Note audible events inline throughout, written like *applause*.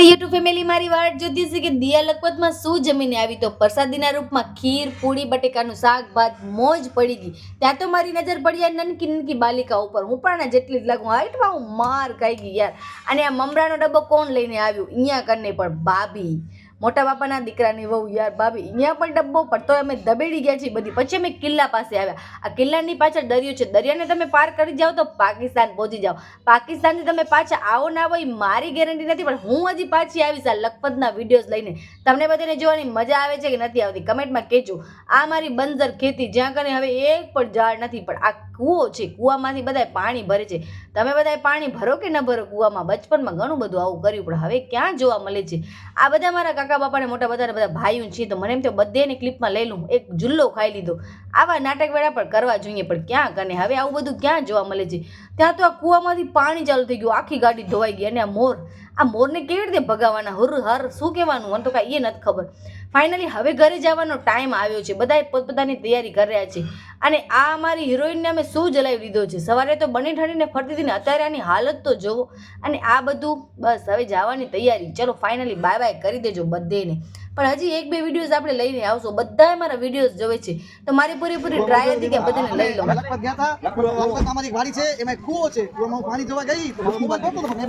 મારી YouTube family મારી વાટ જોતી છે કે દિયા લખપતમાં શું જમીને આવી તો પ્રસાદીના રૂપમાં ખીર, પૂરી, બટેકાનું શાક, ભાત, મોજ પડી ગઈ. ત્યાં તો મારી નજર પડી આ નનકી નનકી બાલિકા ઉપર. હું પણ જેટલી જ લાગું. હાઈટમાં હું માર ખાઈ ગઈ યાર. અને આ મમરાનો ડબ્બો કોણ લઈને આવ્યું? અહીંયા કરને પણ ભાભી મોટા બાપાના દીકરાની વહુ યાર ભાભી અહીંયા પણ ડબ્બો પણ તોય અમે દબેડી ગયા છીએ બધી. પછી અમે કિલ્લા પાસે આવ્યા. આ કિલ્લાની પાછળ દરિયો છે. દરિયાને તમે પાર કરી જાઓ તો પાકિસ્તાન પહોંચી જાઓ. પાકિસ્તાનથી તમે પાછા આવો ના એ મારી ગેરંટી નથી, પણ હું હજી પાછી આવીશ આ લખપતના વિડીયોઝ લઈને. તમને બધાને જોવાની મજા આવે છે કે નથી આવતી? કમેન્ટમાં કહેજો. આ મારી બંજર ખેતી, જ્યાં કરીને હવે એક પણ ઝાડ નથી, પણ આ કૂવો છે, કૂવામાંથી બધાય પાણી ભરે છે. તમે બધાય પાણી ભરો કે ન ભરો? કૂવામાં બચપનમાં ઘણું બધું આવું કર્યું, પણ હવે ક્યાં જોવા મળે છે? આ બધા મારા કાકા બાપાને, મોટા બધા બધા ભાઈઓ છે, તો મને એમ તો બધેની ક્લિપમાં લઈ લઉં, એક જુલ્લો ખાઈ લીધો. આવા નાટક વેળા પણ કરવા જોઈએ, પણ ક્યાં કને? હવે આવું બધું ક્યાં જોવા મળે છે? ત્યાં તો આ કૂવામાંથી પાણી ચાલુ થઈ ગયું, આખી ગાડી ધોવાઈ ગઈ, અને આ મોર આ મોરને કેવી રીતે ભગાવવાના હર હર, શું કહેવાનું? મને તો કાંઈ એ નથી ખબર. ફાઇનલી હવે ઘરે જવાનો ટાઈમ આવ્યો છે. બધાએ પોતપોતાની તૈયારી કરી રહ્યા છે. અને આ અમારી હિરોઈનને અમે શું જલાવી દીધો છે? સવારે તો બની ઠંડીને ફરતી હતી ને, અત્યારે આની હાલત તો જોવો. અને આ બધું બસ, હવે જવાની તૈયારી. ચલો ફાઇનલી બાય બાય કરી દેજો બધેને પણ હજી એક બે વિડીયોઝ આપણે લઈને આવશો. બધા મારા વિડીયોઝ જોવે છે. તો મારી પૂરેપૂરી ટ્રાય હતી કે બધાને લઈ લો લખપત ગયા હતા. લખપત અમારી વાડી છે એમાં કૂવો છે. કૂવામાં પાણી જોવા ગઈ તો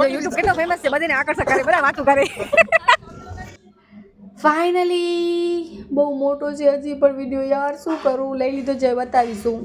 યુટ્યુબ કેટલો ફેમસ છે બધાને આકર્ષક કરે બરાબર વાતો કરે. *laughs* ફાઇનલી બહુ મોટો છે હજી પણ વીડિયો યાર. શું કરું? લઈ લીધો છે બતાવીશું.